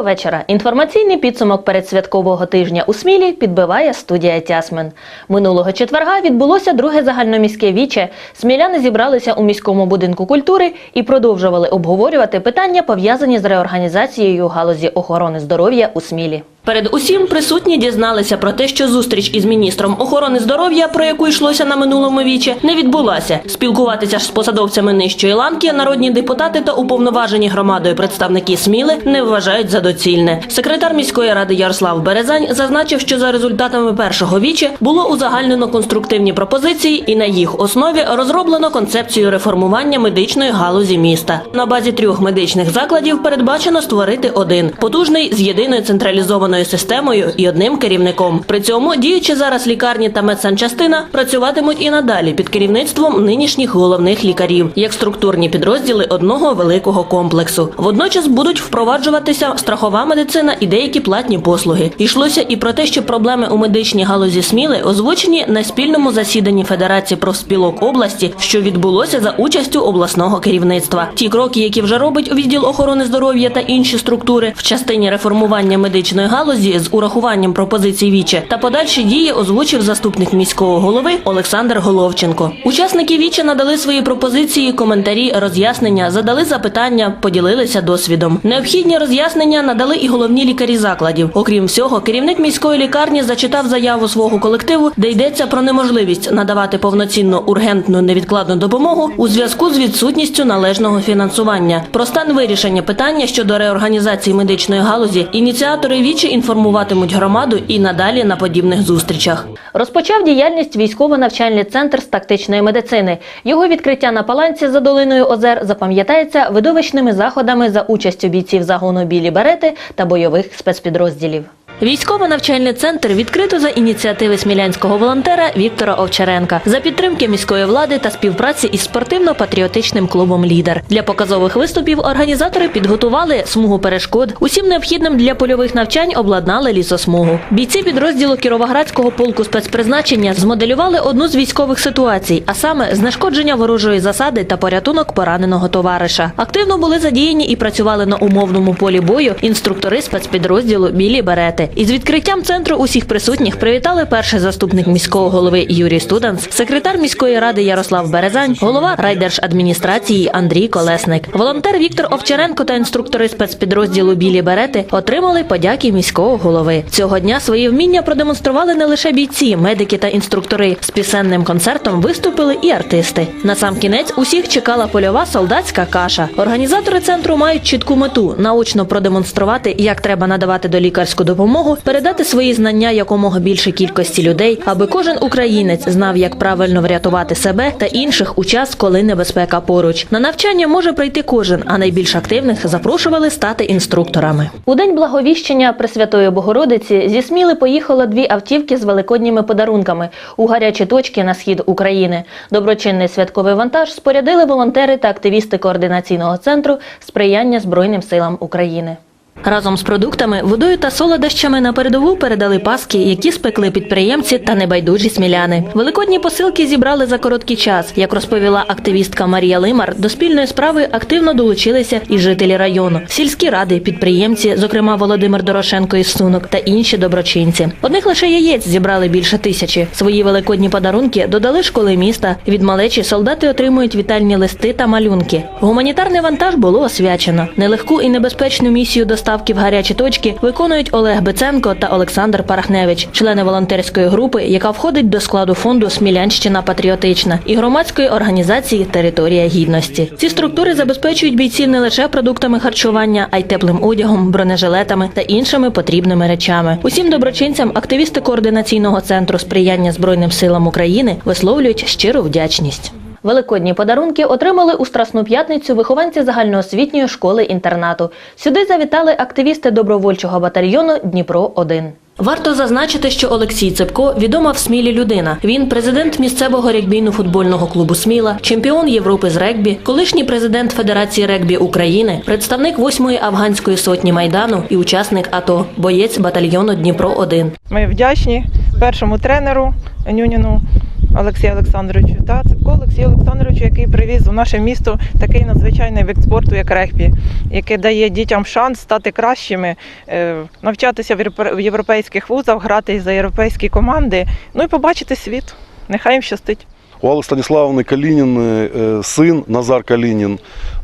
Доброго вечора. Інформаційний підсумок передсвяткового тижня у Смілі підбиває студія Тясмен. Минулого четверга відбулося друге загальноміське віче. Сміляни зібралися у міському будинку культури і продовжували обговорювати питання, пов'язані з реорганізацією галузі охорони здоров'я у Смілі. Перед усім присутні дізналися про те, що зустріч із міністром охорони здоров'я, про яку йшлося на минулому вічі, не відбулася. Спілкуватися ж з посадовцями нижчої ланки народні депутати та уповноважені громадою представники Сміли не вважають за доцільне. Секретар міської ради Ярослав Березань зазначив, що за результатами першого вічі було узагальнено конструктивні пропозиції, і на їх основі розроблено концепцію реформування медичної галузі міста. На базі трьох медичних закладів передбачено створити один потужний з єдиною централізованою системою і одним керівником. При цьому діючі зараз лікарні та медсанчастина працюватимуть і надалі під керівництвом нинішніх головних лікарів, як структурні підрозділи одного великого комплексу. Водночас будуть впроваджуватися страхова медицина і деякі платні послуги. Йшлося і про те, що проблеми у медичній галузі Сміли озвучені на спільному засіданні Федерації профспілок області, що відбулося за участю обласного керівництва. Ті кроки, які вже робить відділ охорони здоров'я та інші структури в частині реформування медичної галузі з урахуванням пропозицій Віче та подальші дії озвучив заступник міського голови Олександр Головченко. Учасники Віче надали свої пропозиції, коментарі, роз'яснення, задали запитання, поділилися досвідом. Необхідні роз'яснення надали і головні лікарі закладів. Окрім всього, керівник міської лікарні зачитав заяву свого колективу, де йдеться про неможливість надавати повноцінну ургентну невідкладну допомогу у зв'язку з відсутністю належного фінансування. Про стан вирішення питання щодо реорганізації медичної галузі ініціатори вічі інформуватимуть громаду і надалі на подібних зустрічах. Розпочав діяльність військово-навчальний центр з тактичної медицини. Його відкриття на паланці за долиною озер запам'ятається видовищними заходами за участю бійців загону білі берети та бойових спецпідрозділів. Військово-навчальний центр відкрито за ініціативи смілянського волонтера Віктора Овчаренка за підтримки міської влади та співпраці із спортивно-патріотичним клубом Лідер. Для показових виступів організатори підготували смугу перешкод. Усім необхідним для польових навчань обладнали лісосмугу. Бійці підрозділу Кіровоградського полку спецпризначення змоделювали одну з військових ситуацій, а саме знешкодження ворожої засади та порятунок пораненого товариша. Активно були задіяні і працювали на умовному полі бою інструктори спецпідрозділу Білі берети. Із відкриттям центру усіх присутніх привітали перший заступник міського голови Юрій Студанс, секретар міської ради Ярослав Березань, голова райдержадміністрації Андрій Колесник. Волонтер Віктор Овчаренко та інструктори спецпідрозділу Білі берети отримали подяки міського голови. Цього дня свої вміння продемонстрували не лише бійці, медики та інструктори. З пісенним концертом виступили і артисти. На сам кінець усіх чекала польова солдатська каша. Організатори центру мають чітку мету наочно продемонструвати, як треба надавати долікарську допомогу, передати свої знання якомога більшій кількості людей, аби кожен українець знав, як правильно врятувати себе та інших у час, коли небезпека поруч. На навчання може прийти кожен, а найбільш активних запрошували стати інструкторами. У день благовіщення Пресвятої Богородиці зі Сміли поїхало дві автівки з великодніми подарунками у гарячі точки на схід України. Доброчинний святковий вантаж спорядили волонтери та активісти координаційного центру сприяння Збройним силам України. Разом з продуктами, водою та солодощами на передову передали паски, які спекли підприємці та небайдужі сміляни. Великодні посилки зібрали за короткий час. Як розповіла активістка Марія Лимар, до спільної справи активно долучилися і жителі району, сільські ради, підприємці, зокрема Володимир Дорошенко із Сунок та інші доброчинці. Одних лише яєць зібрали більше тисячі. Свої великодні подарунки додали школи міста. Від малечі солдати отримують вітальні листи та малюнки. Гуманітарний вантаж було освячено. Нелегку і небезпечну місію доставки в гарячі точки виконують Олег Беценко та Олександр Парахневич, члени волонтерської групи, яка входить до складу фонду Смілянщина Патріотична і громадської організації Територія гідності. Ці структури забезпечують бійців не лише продуктами харчування, а й теплим одягом, бронежилетами та іншими потрібними речами. Усім доброчинцям активісти координаційного центру сприяння Збройним силам України висловлюють щиру вдячність. Великодні подарунки отримали у Страсну п'ятницю вихованці загальноосвітньої школи-інтернату. Сюди завітали активісти добровольчого батальйону Дніпро 1 Варто зазначити, що Олексій Цепко відома в Смілі людина. Він президент місцевого регбійно-футбольного клубу Сміла, чемпіон Європи з регбі, колишній президент Федерації регбі України, представник 8-ї афганської сотні майдану і учасник АТО, боєць батальйону Дніпро 1 Ми вдячні першому тренеру Нюніну Олексію Олександровичу та Цепко Олексію Олександровичу, який привіз у наше місто такий надзвичайний вид спорту, як регбі, який дає дітям шанс стати кращими, е, навчатися в європейських вузах, грати за європейські команди, ну і побачити світ. Нехай їм щастить. У Алли Станіславовни Калініни е, син Назар Калінін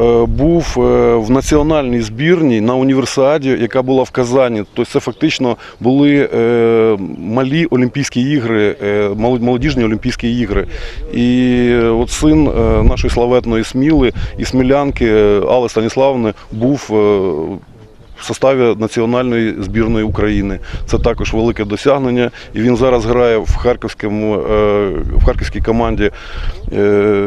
е, був в національній збірній на універсіаді, яка була в Казані. Тобто це фактично були е, малі Олімпійські ігри, е, молодіжні Олімпійські ігри. І е, от син нашої славетної Сміли і Смілянки Алли Станіславовни був в составі національної збірної України. Це також велике досягнення. І він зараз грає в харківському е, в харківській команді е,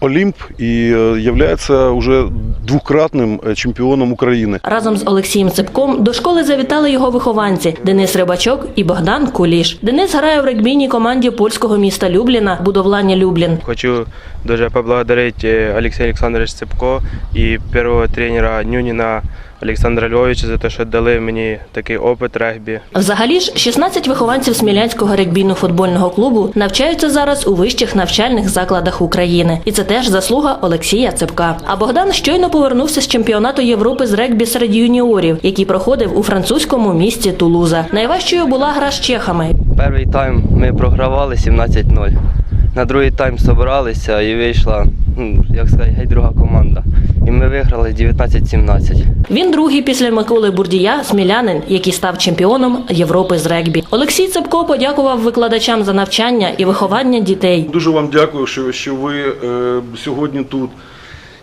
Олімп і е, являється вже двократним чемпіоном України. Разом з Олексієм Ципком до школи завітали його вихованці Денис Рибачок і Богдан Куліш. Денис грає в регбійній команді польського міста Любліна будовлання Люблін. Хочу дуже поблагодарить э, Алексея Александровича Цепко і первого тренера Нюніна Олександра Львовича за те, що дали мені такий опит регбі. Взагалі ж 16 вихованців Смілянського регбійно-футбольного клубу навчаються зараз у вищих навчальних закладах України, і це теж заслуга Олексія Цепка. А Богдан щойно повернувся з чемпіонату Європи з регбі серед юніорів, який проходив у французькому місті Тулуза. Найважчою була гра з чехами. Перший тайм ми програвали 17-0. На другий тайм собралися і вийшла, ну, як сказати, геть друга команда. І ми виграли 19-17. Він другий після Миколи Бурдія, смілянин, який став чемпіоном Європи з регбі. Олексій Цепко подякував викладачам за навчання і виховання дітей. Дуже вам дякую, що, що ви е, сьогодні тут.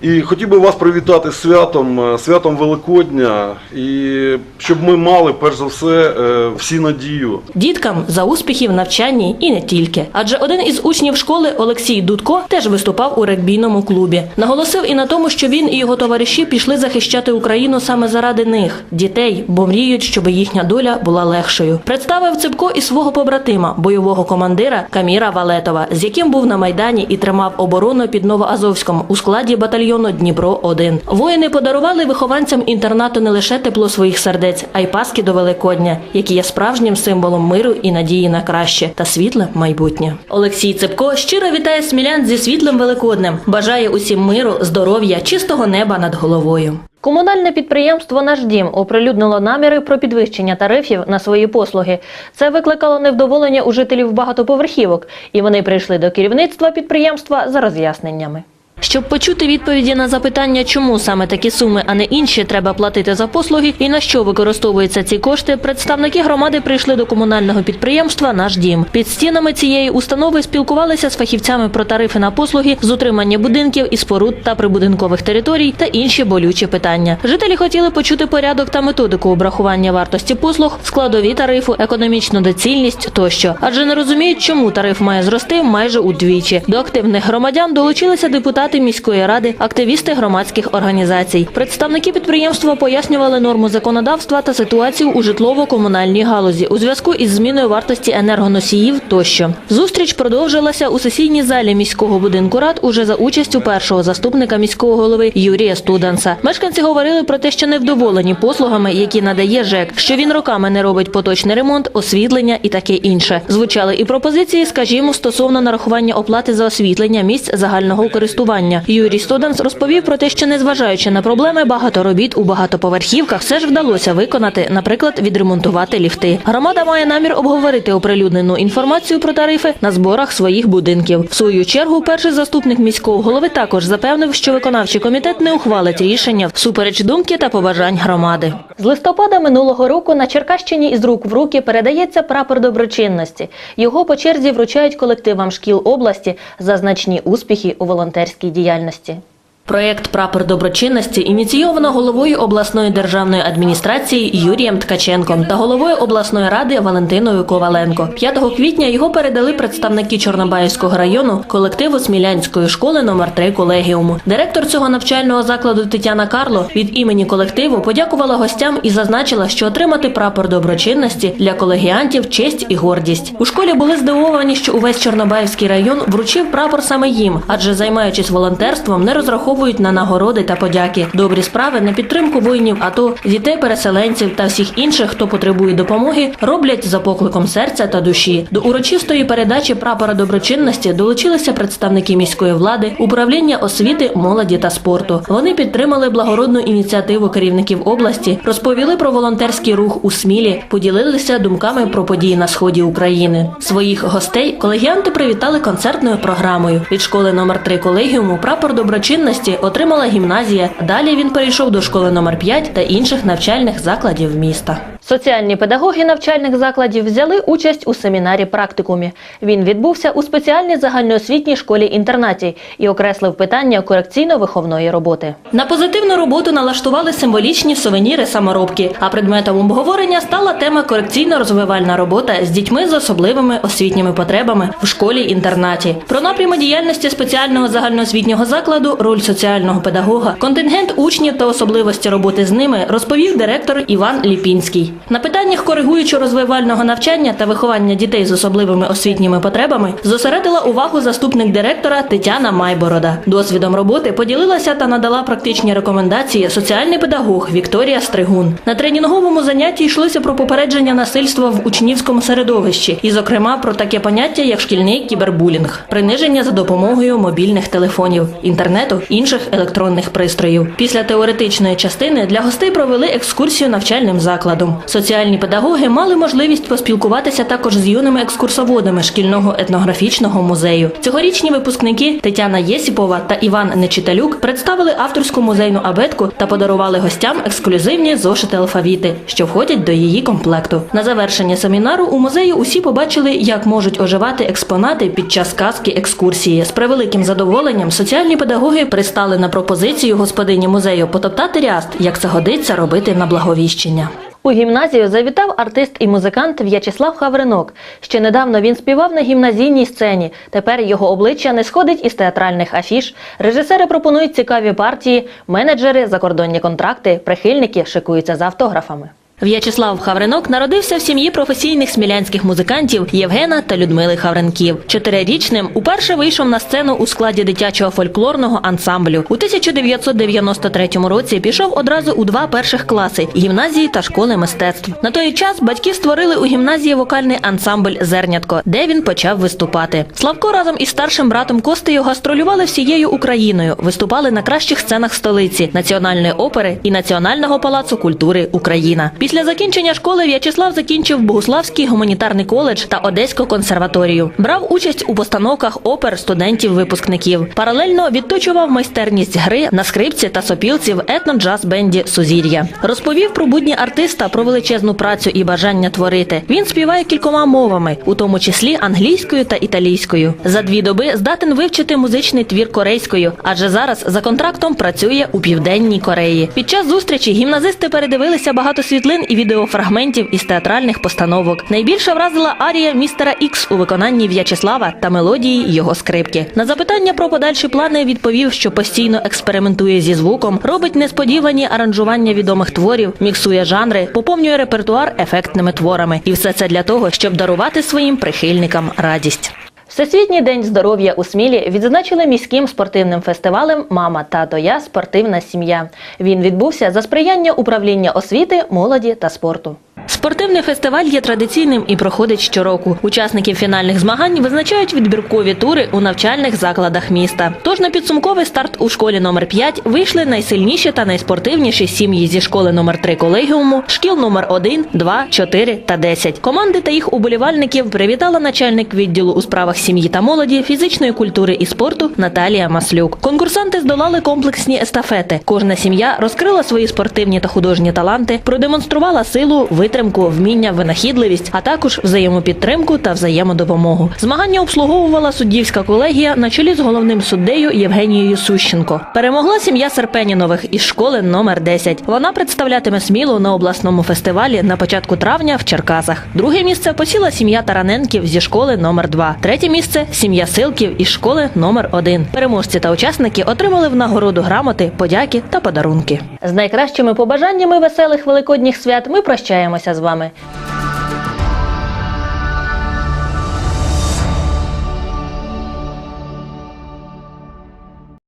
І хотів би вас привітати святом, е, святом Великодня, і щоб ми мали перш за все е, всі надію Діткам за успіхи в навчанні і не тільки. Адже один із учнів школи Олексій Дудко теж виступав у регбійному клубі. Наголосив і на тому, що він і його товариші пішли захищати Україну саме заради них, дітей, бо мріють, щоб їхня доля була легшою. Представив Ципко і свого побратима, бойового командира Каміра Валетова, з яким був на майдані і тримав оборону під Новоазовськом у складі батальйону Дніпро 1 Воїни подарували вихованцям інтернату не лише тепло своїх сердець, а й паски до Великодня, які є справжнім символом миру і надії на краще та світле майбутнє. Олексій Цепко щиро вітає смілян зі світлим Великоднем. Бажає усім миру, здоров'я, чистого неба над головою. Комунальне підприємство Наш дім оприлюднило наміри про підвищення тарифів на свої послуги. Це викликало невдоволення у жителів багатоповерхівок, і вони прийшли до керівництва підприємства за роз'ясненнями. Щоб почути відповіді на запитання, чому саме такі суми, а не інші, треба платити за послуги і на що використовуються ці кошти, представники громади прийшли до комунального підприємства Наш дім. Під стінами цієї установи спілкувалися з фахівцями про тарифи на послуги з утримання будинків і споруд та прибудинкових територій та інші болючі питання. Жителі хотіли почути порядок та методику обрахування вартості послуг, складові тарифу, економічну доцільність тощо, адже не розуміють, чому тариф має зрости майже удвічі. До активних громадян долучилися депутати міської ради, активісти громадських організацій. Представники підприємства пояснювали норму законодавства та ситуацію у житлово-комунальній галузі у зв'язку із зміною вартості енергоносіїв тощо. Зустріч продовжилася у сесійній залі міського будинку рад уже за участю першого заступника міського голови Юрія Студанса. Мешканці говорили про те, що невдоволені послугами, які надає ЖЕК, що він роками не робить поточний ремонт, освітлення і таке інше. Звучали і пропозиції, скажімо, стосовно нарахування оплати за освітлення місць загального користування. Юрій Студанс розповів про те, що незважаючи на проблеми, багато робіт у багатоповерхівках все ж вдалося виконати, наприклад, відремонтувати ліфти. Громада має намір обговорити оприлюднену інформацію про тарифи на зборах своїх будинків. В свою чергу, перший заступник міського голови також запевнив, що виконавчий комітет не ухвалить рішення всупереч думки та побажань громади. З листопада минулого року на Черкащині із рук в руки передається прапор доброчинності. Його по черзі вручають колективам шкіл області за значні успіхи у волонтерській діяльності. Проєкт Прапор доброчинності ініційовано головою обласної державної адміністрації Юрієм Ткаченком та головою обласної ради Валентиною Коваленко. 5 квітня його передали представники Чорнобаївського району колективу Смілянської школи номер 3 колегіуму. Директор цього навчального закладу Тетяна Карло від імені колективу подякувала гостям і зазначила, що отримати прапор доброчинності для колегіантів честь і гордість. У школі були здивовані, що увесь Чорнобаївський район вручив прапор саме їм, адже займаючись волонтерством, не розраховували розраховують на нагороди та подяки, добрі справи на підтримку воїнів АТО, дітей переселенців та всіх інших, хто потребує допомоги, роблять за покликом серця та душі. До урочистої передачі прапора доброчинності долучилися представники міської влади, управління освіти, молоді та спорту. Вони підтримали благородну ініціативу керівників області, розповіли про волонтерський рух у Смілі, поділилися думками про події на сході України. Своїх гостей колегіанти привітали концертною програмою. Від школи номер 3 колегіуму прапор доброчинності отримала гімназія. Далі він перейшов до школи номер 5 та інших навчальних закладів міста. Соціальні педагоги навчальних закладів взяли участь у семінарі практикумі. Він відбувся у спеціальній загальноосвітній школі-інтернаті і окреслив питання корекційно-виховної роботи. На позитивну роботу налаштували символічні сувеніри саморобки, а предметом обговорення стала тема корекційно-розвивальна робота з дітьми з особливими освітніми потребами в школі-інтернаті. Про напрями діяльності спеціального загальноосвітнього закладу, роль соціального педагога, контингент учнів та особливості роботи з ними розповів директор Іван Ліпінський. На питаннях коригуючо-розвивального навчання та виховання дітей з особливими освітніми потребами зосередила увагу заступник директора Тетяна Майборода. Досвідом роботи поділилася та надала практичні рекомендації соціальний педагог Вікторія Стригун. На тренінговому занятті йшлося про попередження насильства в учнівському середовищі, і, зокрема, про таке поняття, як шкільний кібербулінг, приниження за допомогою мобільних телефонів, інтернету, інших електронних пристроїв. Після теоретичної частини для гостей провели екскурсію навчальним закладом. Соціальні педагоги мали можливість поспілкуватися також з юними екскурсоводами шкільного етнографічного музею. Цьогорічні випускники Тетяна Єсіпова та Іван Нечиталюк представили авторську музейну абетку та подарували гостям ексклюзивні зошити алфавіти, що входять до її комплекту. На завершення семінару у музеї усі побачили, як можуть оживати експонати під час казки екскурсії. З превеликим задоволенням соціальні педагоги пристали на пропозицію господині музею потоптати ряст, як це годиться робити на благовіщення. У гімназію завітав артист і музикант В'ячеслав Хавринок. Ще недавно він співав на гімназійній сцені. Тепер його обличчя не сходить із театральних афіш. Режисери пропонують цікаві партії, менеджери, закордонні контракти, прихильники шикуються за автографами. В'ячеслав Хавринок народився в сім'ї професійних смілянських музикантів Євгена та Людмили Хавренків. Чотирирічним уперше вийшов на сцену у складі дитячого фольклорного ансамблю. У 1993 році пішов одразу у два перших класи гімназії та школи мистецтв. На той час батьки створили у гімназії вокальний ансамбль Зернятко, де він почав виступати. Славко разом із старшим братом Костею гастролювали всією Україною, виступали на кращих сценах столиці, національної опери і Національного палацу культури Україна. Після закінчення школи В'ячеслав закінчив Богуславський гуманітарний коледж та Одеську консерваторію. Брав участь у постановках опер студентів-випускників. Паралельно відточував майстерність гри на скрипці та сопілці в етно-джаз-бенді Сузір'я. Розповів про будні артиста, про величезну працю і бажання творити. Він співає кількома мовами, у тому числі англійською та італійською. За дві доби здатен вивчити музичний твір корейською, адже зараз за контрактом працює у південній Кореї. Під час зустрічі гімназисти передивилися багато світлин і відеофрагментів із театральних постановок. Найбільше вразила арія містера Ікс у виконанні В'ячеслава та мелодії його скрипки. На запитання про подальші плани відповів, що постійно експериментує зі звуком, робить несподівані аранжування відомих творів, міксує жанри, поповнює репертуар ефектними творами. І все це для того, щоб дарувати своїм прихильникам радість. Всесвітній день здоров'я у Смілі відзначили міським спортивним фестивалем Мама, тато, я спортивна сім'я. Він відбувся за сприяння управління освіти, молоді та спорту. Спортивний фестиваль є традиційним і проходить щороку. Учасників фінальних змагань визначають відбіркові тури у навчальних закладах міста. Тож на підсумковий старт у школі номер 5 вийшли найсильніші та найспортивніші сім'ї зі школи номер 3 колегіуму, шкіл номер 1, 2, 4 та 10. Команди та їх уболівальників привітала начальник відділу у справах сім'ї та молоді, фізичної культури і спорту Наталія Маслюк. Конкурсанти здолали комплексні естафети. Кожна сім'я розкрила свої спортивні та художні таланти, продемонструвала силу, витримку, вміння, винахідливість, а також взаємопідтримку та взаємодопомогу. Змагання обслуговувала суддівська колегія на чолі з головним суддею Євгенією Сущенко. Перемогла сім'я Серпенінових із школи номер 10. Вона представлятиме Смілу на обласному фестивалі на початку травня в Черкасах. Друге місце посіла сім'я Тараненків зі школи номер 2. Третє місце сім'я Силків із школи номер 1. Переможці та учасники отримали в нагороду грамоти, подяки та подарунки. З найкращими побажаннями веселих великодніх свят ми прощаємося з вами.